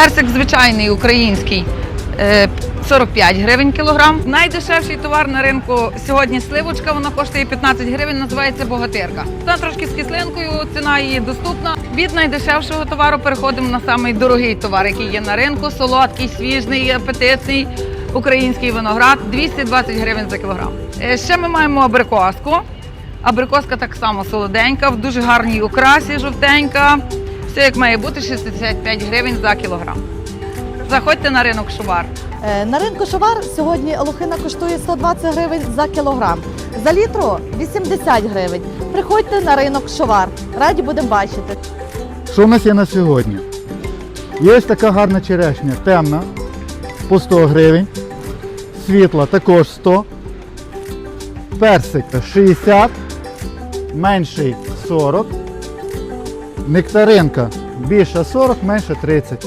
Персик звичайний український е, 45 гривень кілограм. Найдешевший товар на ринку сьогодні сливочка. Вона коштує 15 гривень, називається богатирка. Вона трошки з кислинкою, ціна її доступна. Від найдешевшого товару переходимо на самий дорогий товар, який є на ринку. Солодкий, свіжний, апетитний. Український виноград 220 гривень за кілограм. Е, Ще ми маємо абрикоску. Абрикоска так само солоденька, в дуже гарній окрасі, жовтенька. Все як має бути 65 гривень за кілограм. Заходьте на ринок Шувар. Е, На ринку Шовар сьогодні лохина коштує 120 гривень за кілограм. За літру 80 гривень. Приходьте на ринок Шовар. Раді будемо бачити. Що в нас є на сьогодні? Є така гарна черешня, темна, по 100 гривень. Світла також 100. Персик 60, менший 40. Нектаринка більше 40, менше 30.